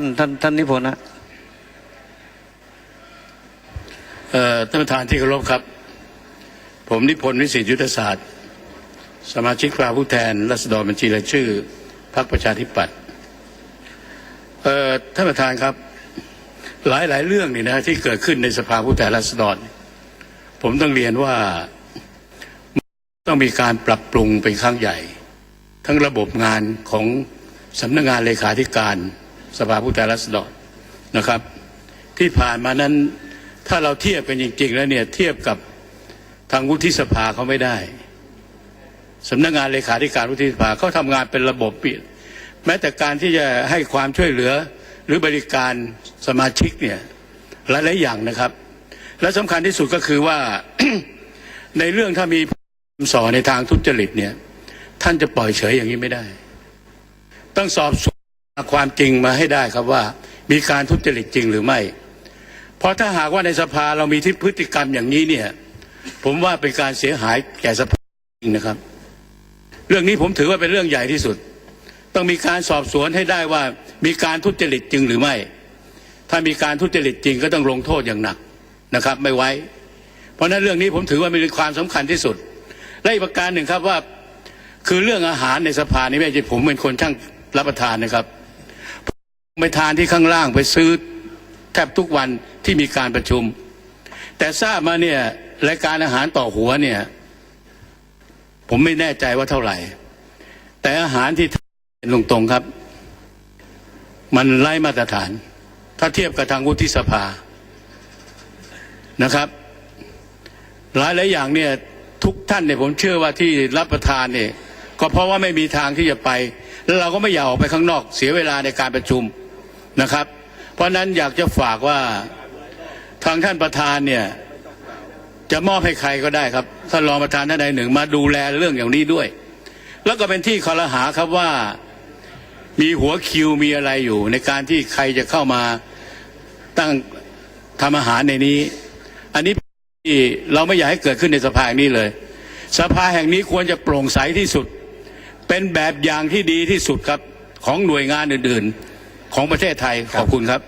ท่านท่านนิพนธ์นะเอ่อท่านประธานที่เคารพครับ ผมนิพนธ์วิสิตยุทธศาสตร์ สมาชิกสภาผู้แทนรัษฎรบัญชีรายชื่อพรรคประชาธิปัตย์เอ่อท่านประธานครับ หลายหลายเรื่องนี่นะที่เกิดขึ้นในสภาผู้แทนราษฎร ผมต้องเรียนว่าต้องมีการปรับปรุงเป็นครั้งใหญ่ ทั้งระบบงานของสำนักงานเลขาธิการ สภาผู้แทนราษฎรนะครับ ที่ผ่านมานั้นถ้าเราเทียบกันจริง ๆ แล้วเนี่ยเทียบกับทางวุฒิสภาเขาไม่ได้สำนักงานเลขาธิการวุฒิสภาเขาทำงานเป็นระบบปิดแม้แต่การที่จะให้ความช่วยเหลือหรือบริการสมาชิกเนี่ยหลายๆอย่างนะครับ และสำคัญที่สุดก็คือว่าในเรื่องถ้ามีสอในทางทุจริตเนี่ย ท่านจะปล่อยเฉยอย่างนี้ไม่ได้ ต้องสอบสวน ความจริงมาให้ได้ครับว่า มีการทุจริตจริงหรือไม่ เพราะถ้าหากว่าในสภาเรามีที่พฤติกรรมอย่างนี้เนี่ย ผมว่าเป็นการเสียหายแก่สภาจริงนะครับ เรื่องนี้ผมถือว่าเป็นเรื่องใหญ่ที่สุด ต้องมีการสอบสวนให้ได้ว่ามีการทุจริตจริงหรือไม่ ถ้ามีการทุจริตจริงก็ต้องลงโทษอย่างหนักนะครับ ไม่ไว้ เพราะฉะนั้นเรื่องนี้ผมถือว่ามีความสำคัญที่สุดและอีกประการหนึ่งครับว่า คือเรื่องอาหารในสภานี่ไม่ใช่ผมเป็นคนช่างรับประทานนะครับ ไปทานที่ข้างล่างไปซื้อแทบทุกวันที่มีการประชุม แต่ทราบมาเนี่ยรายการอาหารต่อหัวเนี่ย ผมไม่แน่ใจว่าเท่าไหร่ แต่อาหารที่ตรงตรงๆครับ มันไร้มาตรฐาน ถ้าเทียบกับทางวุฒิสภานะครับ หลายหลายอย่างเนี่ยทุกท่านเนี่ยผมเชื่อว่าที่รับประทานเนี่ยก็เพราะว่าไม่มีทางที่จะไป แล้วเราก็ไม่อยากออกไปข้างนอกเสียเวลาในการประชุม นะครับ เพราะนั้นอยากจะฝากว่าทางท่านประธานเนี่ยจะมอบให้ใครก็ได้ครับท่านรองประธานท่านใดหนึ่งมาดูแลเรื่องอย่างนี้ด้วย แล้วก็เป็นที่คอรหาครับว่ามีหัวคิวมีอะไรอยู่ ในการที่ใครจะเข้ามาตั้งทำอาหารในนี้ อันนี้ที่เราไม่อยากให้เกิดขึ้นในสภาแห่งนี้เลย สภาแห่งนี้ควรจะโปร่งใสที่สุด เป็นแบบอย่างที่ดีที่สุดครับของหน่วยงานอื่น ๆ ของประเทศไทยขอบคุณครับ